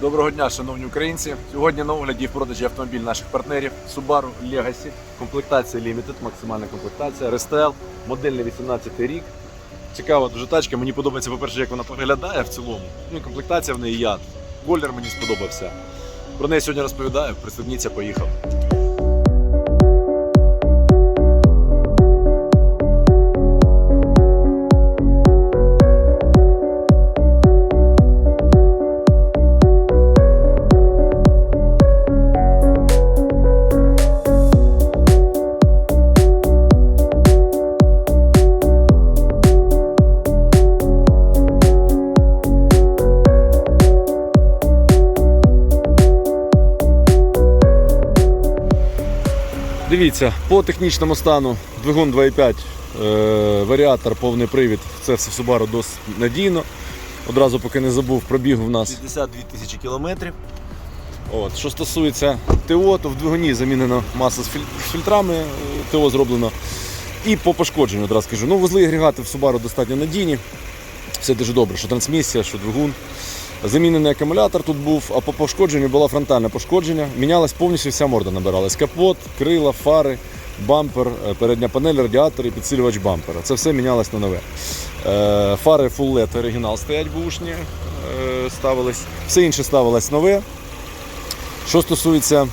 Доброго дня, шановні українці. Сьогодні на огляді в продажі автомобіль наших партнерів Subaru Legacy. Комплектація Limited, максимальна комплектація, рестайл, модельний 18 рік. Цікава дуже тачка. Мені подобається, по-перше, як вона виглядає в цілому. Ну і комплектація в неї яд. Колір мені сподобався. Про неї сьогодні розповідаю. Пристебніться, поїхав. Дивіться, по технічному стану двигун 2.5, е, варіатор, повний привід. Це все в Subaru досить надійно. Одразу поки не забув, пробіг у нас 62 тисячі кілометрів. От. Що стосується ТО, то в двигуні замінено маса з фільтрами, е, ТО зроблено. І по пошкодженню одразу скажу. Ну, вузли агрегати в Subaru достатньо надійні. Все дуже добре, що трансмісія, що двигун. Замінений акумулятор тут був, а по пошкодженню було фронтальне пошкодження. Мінялась повністю вся морда набиралась. Капот, крила, фари, бампер, е, передня панель, радіатор і підсилювач бампера. Це все мінялось на нове. Е, Фари Full LED оригінал стоять бушні, е, ставились. Все інше ставилось нове. Що стосується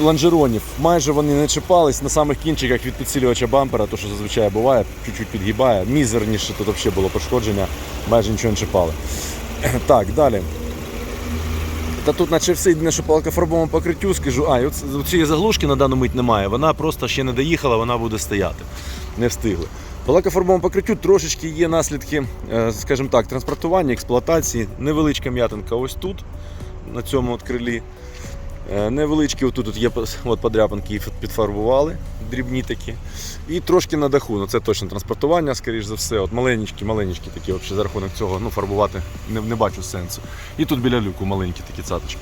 лонжеронів, майже вони не чіпались на самих кінчиках від підсилювача бампера, то що зазвичай буває, чуть-чуть підгибає. Мізерніше тут взагалі було пошкодження, майже нічого не чіпали. Так, далі. Та тут наче все єдине, що по лакофарбовому покриттю скажу. А, і цієї заглушки на дану мить немає. Вона просто ще не доїхала, вона буде стояти. Не встигли. По лакофарбовому покриттю трошечки є наслідки, е, скажімо так, транспортування, експлуатації. Невеличка м'ятинка ось тут, на цьому от крилі. Е, Невеличкі отут от є от подряпинки їх підфарбували, дрібні такі. І трошки на даху. Ну це точно транспортування, скоріш за все. От маленькі, маленькі такі, ще за рахунок цього ну, фарбувати не, не бачу сенсу. І тут біля люку маленькі такі цаточки.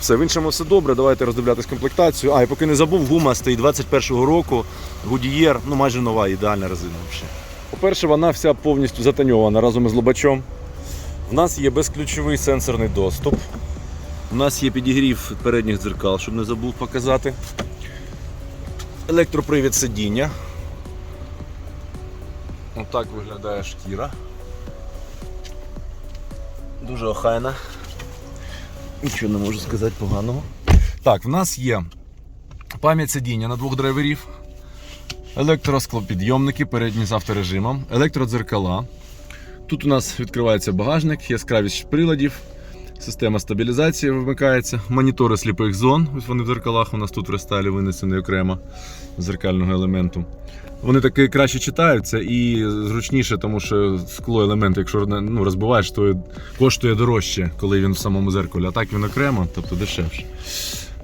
Все, в іншому все добре, давайте роздивлятись комплектацію. А, і поки не забув, гума стоїть 21-го року, Goodyear, ну майже нова, ідеальна резина взагалі. По-перше, вона вся повністю затоньована разом із лобачом. У нас є безключовий сенсорний доступ. У нас є підігрів передніх дзеркал, щоб не забув показати. Електропривід сидіння. Отак виглядає шкіра. Дуже охайна. Нічого не можу сказати поганого. Так, в нас є пам'ять сидіння на двох драйверів, електросклопідйомники, передні з авторежимом, електродзеркала. Тут у нас відкривається багажник, яскравість приладів, система стабілізації вимикається, монітори сліпих зон. Ось вони в дзеркалах у нас тут в рестайлі винесені окремо зеркального елементу. Вони таки краще читаються і зручніше, тому що скло елемент, якщо ну, розбиваєш, то коштує дорожче, коли він в самому зеркалі, а так він окремо, тобто дешевше.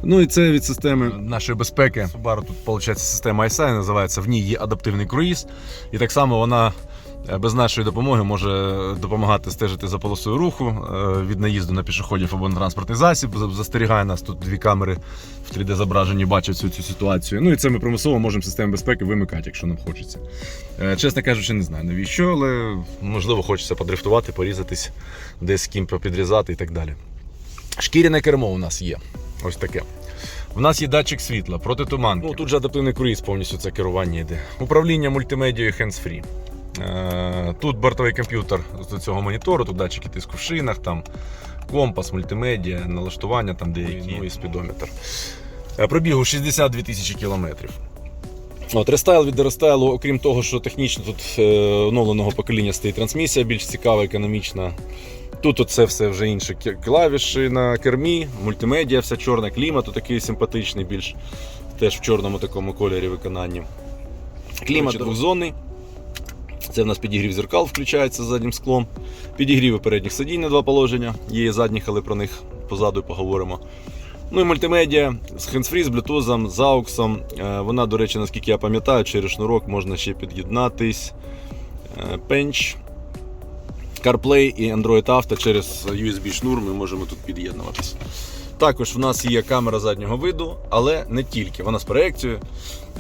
Ну і це від системи нашої безпеки. Subaru тут виходить система ISI, називається. В ній є адаптивний круїз. І так само вона без нашої допомоги може допомагати стежити за полосою руху е, від наїзду на пішоходів або на транспортний засіб. Застерігає нас тут дві камери в 3D зображенні бачать всю цю ситуацію. Ну і це ми примусово можемо систему безпеки вимикати, якщо нам хочеться. Е, Чесно кажучи, не знаю навіщо, але можливо хочеться подрифтувати, порізатись, десь ким підрізати і так далі. Шкіряне кермо у нас є. Ось таке. У нас є датчик світла, протитуманки. Ну, тут же адаптивний круїз повністю це керування йде. Управління мультимедією hands-free. Е, Тут бортовий комп'ютер з цього монітору, тут датчики тиску в шинах, там компас, мультимедіа, налаштування там деякі, ну і спідометр. Е, Пробігу 62 тисячі кілометрів. От, рестайл від рестайлу, окрім того, що технічно тут е, оновленого покоління стоїть трансмісія більш цікава, економічна. Тут оце все вже інше клавіші на кермі, мультимедіа, вся чорна, клімат такий симпатичний, більш теж в чорному такому кольорі виконанні. Клімат двохзонний. Це в нас підігрів зеркал включається заднім склом. Підігріви передніх сидінь на два положення. Є задніх, але про них позаду поговоримо. Ну і мультимедіа з хендсфрі, з блютузом, з ауксом. Е, Вона, до речі, наскільки я пам'ятаю, через шнурок можна ще під'єднатись. Е, Пенч. CarPlay і Android Auto через USB шнур ми можемо тут під'єднуватися. Також в нас є камера заднього виду, але не тільки. Вона з проекцією.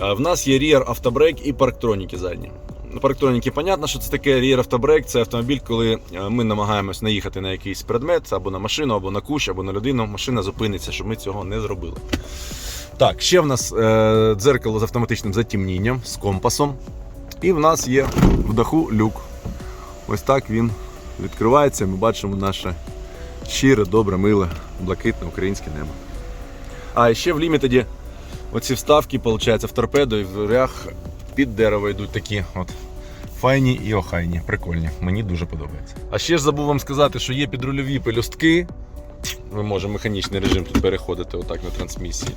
Е, В нас є Rear Brake і парктроніки задні. На парктроніки понятно, що це таке Rear Autobrake. Це автомобіль, коли е, ми намагаємось наїхати на якийсь предмет, або на машину, або на кущ, або на людину. Машина зупиниться, щоб ми цього не зробили. Так, ще в нас е, дзеркало з автоматичним затемнінням, з компасом. І в нас є в даху люк. Ось так він відкривається. Ми бачимо наше щире, добре, миле, блакитне українське небо. А ще в лімітеді оці вставки, виходить, в торпедо і в дверях під дерево йдуть такі от. Файні і охайні, прикольні. Мені дуже подобається. А ще ж забув вам сказати, що є підрульові пелюстки. Ми можемо механічний режим тут переходити отак на трансмісії.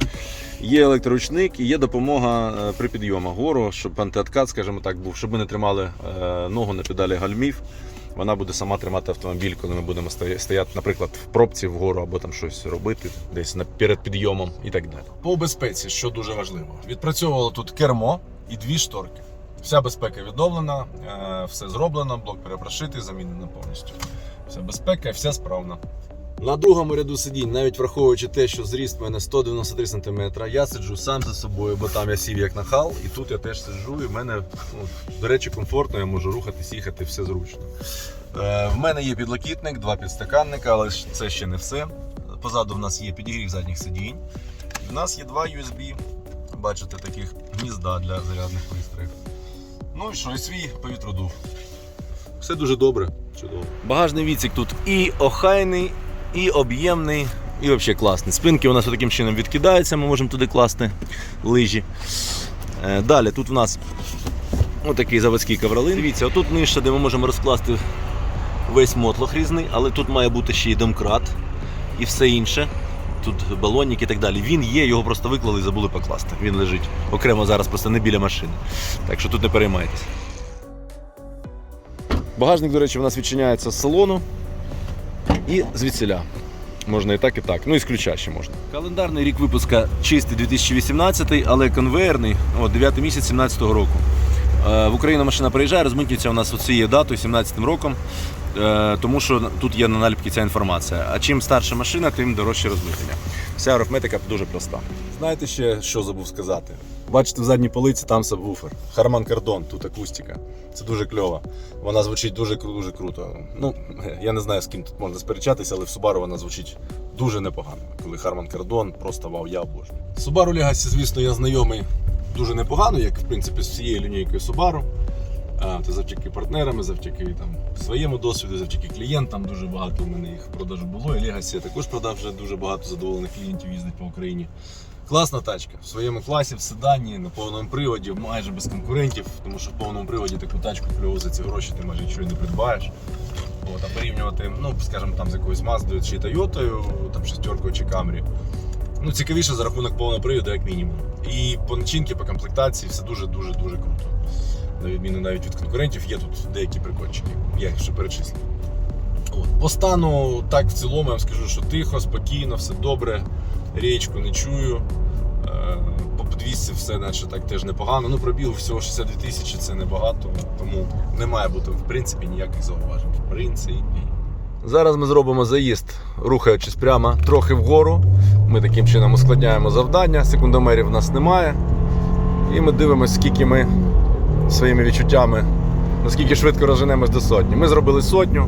Є електроручник і є допомога е, при підйомах гору, щоб антиоткат, скажімо так, був, щоб ми не тримали е, ногу на педалі гальмів. Вона буде сама тримати автомобіль, коли ми будемо стоя- стояти, наприклад, в пробці вгору або там щось робити, десь перед підйомом і так далі. По безпеці, що дуже важливо, відпрацьовувало тут кермо і дві шторки. Вся безпека відновлена, е, все зроблено, блок перепрошитий, замінено повністю. Вся безпека, вся справна. На другому ряду сидінь, навіть враховуючи те, що зріст в мене 193 см, я сиджу сам за собою, бо там я сів як нахал, і тут я теж сиджу, і в мене, ну, до речі, комфортно, я можу рухатись, їхати, все зручно. Е, в мене є підлокітник, два підстаканника, але це ще не все. Позаду в нас є підігрів задніх сидінь. В нас є два USB, бачите, таких гнізда для зарядних пристроїв. Ну і що, і свій повітродув. Все дуже добре, чудово. Багажний відсік тут і охайний, і об'ємний, і взагалі класний. Спинки у нас таким чином відкидаються, ми можемо туди класти лижі. Е, Далі тут у нас отакий заводський ковролин. Дивіться, отут нижче, де ми можемо розкласти весь мотлох різний, але тут має бути ще й домкрат і все інше. Тут балонник і так далі. Він є, його просто виклали і забули покласти. Він лежить окремо зараз, просто не біля машини. Так що тут не переймайтесь. Багажник, до речі, у нас відчиняється з салону і звідсіля. Можна і так, і так. Ну і з ключа ще можна. Календарний рік випуска чистий 2018, але конвейерний, от 9 місяць 17 року. Е, В Україну машина приїжджає, розмитнюється у нас цією датою, 17 роком, тому що тут є на наліпці ця інформація. А чим старша машина, тим дорожче розмитнення. Вся арифметика дуже проста. Знаєте ще, що забув сказати? Бачите, в задній полиці там сабвуфер. Harman Kardon, тут акустика. Це дуже кльово. Вона звучить дуже дуже круто. Ну, я не знаю, з ким тут можна сперечатися, але в Subaru вона звучить дуже непогано. Коли Harman Kardon, просто вау, я обожнюю. Subaru Legacy, звісно, я знайомий дуже непогано, як в принципі з всією лінійкою Subaru. Це завдяки партнерам, завдяки там, своєму досвіду, завдяки клієнтам. Дуже багато у мене їх продажу було. І Legacy я також продав вже дуже багато задоволених клієнтів їздить по Україні. Класна тачка в своєму класі, в седані, на повному приводі, майже без конкурентів, тому що в повному приводі таку тачку кльову за ці гроші ти майже нічого не придбаєш. От, а порівнювати, ну, скажімо, там з якоюсь Маздою чи Тойотою, там шестеркою чи Камрі. Ну, цікавіше за рахунок повного приводу, як мінімум. І по начинці, по комплектації все дуже-дуже дуже круто. На відміну навіть від конкурентів, є тут деякі прикольчики. Я їх ще перечислив. От. По стану, так в цілому я вам скажу, що тихо, спокійно, все добре. Річку не чую. Е, По 200 все наче так теж непогано. Ну, пробіг всього 62 тисячі, це небагато, тому не має бути в принципі ніяких зауважень. В принципі. Зараз ми зробимо заїзд, рухаючись прямо трохи вгору. Ми таким чином ускладняємо завдання, секундомерів в нас немає. І ми дивимося, скільки ми своїми відчуттями, наскільки швидко розженемось до сотні. Ми зробили сотню.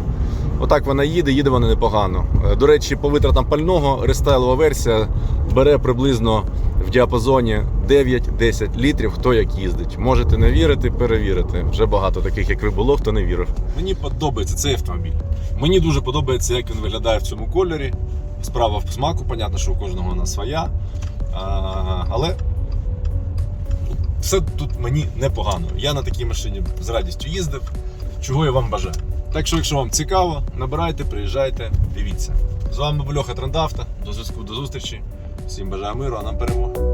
Отак вона їде, їде вона непогано. Е, До речі, по витратам пального рестайлова версія бере приблизно в діапазоні 9-10 літрів, хто як їздить. Можете не вірити, перевірити. Вже багато таких, як ви було, хто не вірив. Мені подобається цей автомобіль. Мені дуже подобається, як він виглядає в цьому кольорі. Справа в смаку, понятно, що у кожного вона своя. А, але все тут мені непогано. Я на такій машині з радістю їздив, чого я вам бажаю. Так що, якщо вам цікаво, набирайте, приїжджайте, дивіться. З вами був Льоха Трандавта. До зв'язку, до зустрічі. Всім бажаю миру, а нам перемоги.